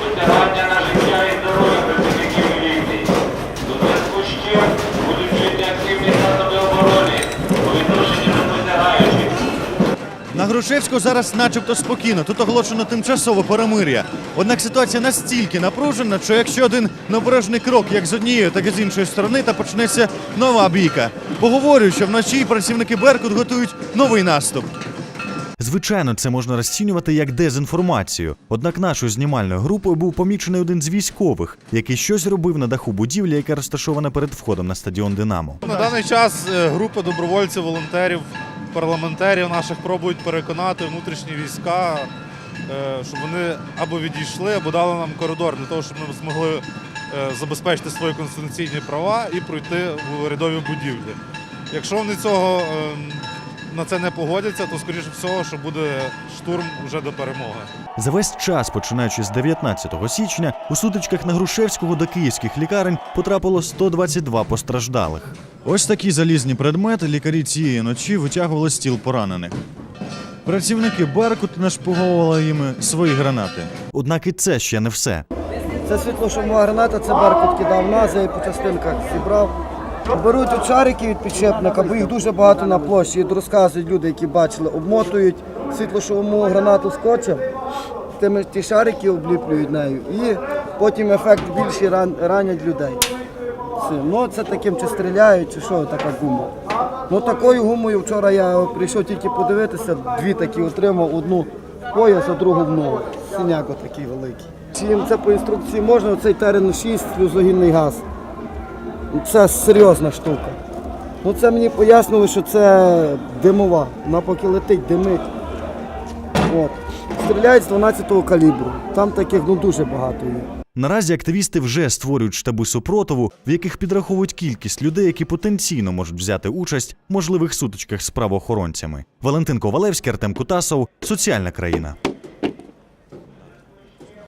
посягання на життя і. У активні засоби оборони по відношенню до посягаючих. На Грушевську зараз начебто спокійно. Тут оголошено тимчасове перемир'я. Однак ситуація настільки напружена, що якщо один необережний крок як з однієї, так і з іншої сторони, та почнеться нова бійка. Поговорю, що вночі працівники Беркут готують новий наступ. Звичайно, це можна розцінювати як дезінформацію. Однак нашою знімальною групою був помічений один з військових, який щось робив на даху будівлі, яка розташована перед входом на стадіон Динамо. На даний час е, групи добровольців, волонтерів, парламентарів наших пробують переконати внутрішні війська, е, щоб вони або відійшли, або дали нам коридор для того, щоб ми змогли е, забезпечити свої конституційні права і пройти в урядові будівлі. Якщо вони цього е, на це не погодяться, то скоріше всього, що буде штурм вже до перемоги. За весь час, починаючи з 19 січня, у сутичках на Грушевського до київських лікарень потрапило 122 постраждалих. Ось такі залізні предмети лікарі цієї ночі витягували з тіл поранених. Працівники Беркут нашпуговували їм свої гранати. Однак і це ще не все. Це світлошумова граната, це Беркут кидав нас, я її по частинках зібрав. Беруть от шарики від підшипника, бо їх дуже багато на площі. І розказують люди, які бачили, обмотують світлошумову гранату скотчем, тими ті шарики обліплюють нею. І потім ефект більший ран, ранять людей. Це, ну це таким чи стріляють, чи що така гума. Ну такою гумою вчора я прийшов тільки подивитися, дві такі отримав, одну в пояс, а другу в ногу. Синяк такий великий. Чи їм це по інструкції можна, оцей терен 6 сльозогінний газ. Це серйозна штука. Ну це мені пояснили, що це димова. Вона поки летить, димить. От. Стріляють з 12-го калібру. Там таких ну дуже багато є. Наразі активісти вже створюють штаби супротиву, в яких підраховують кількість людей, які потенційно можуть взяти участь в можливих сутичках з правоохоронцями. Валентин Ковалевський, Артем Кутасов, соціальна країна.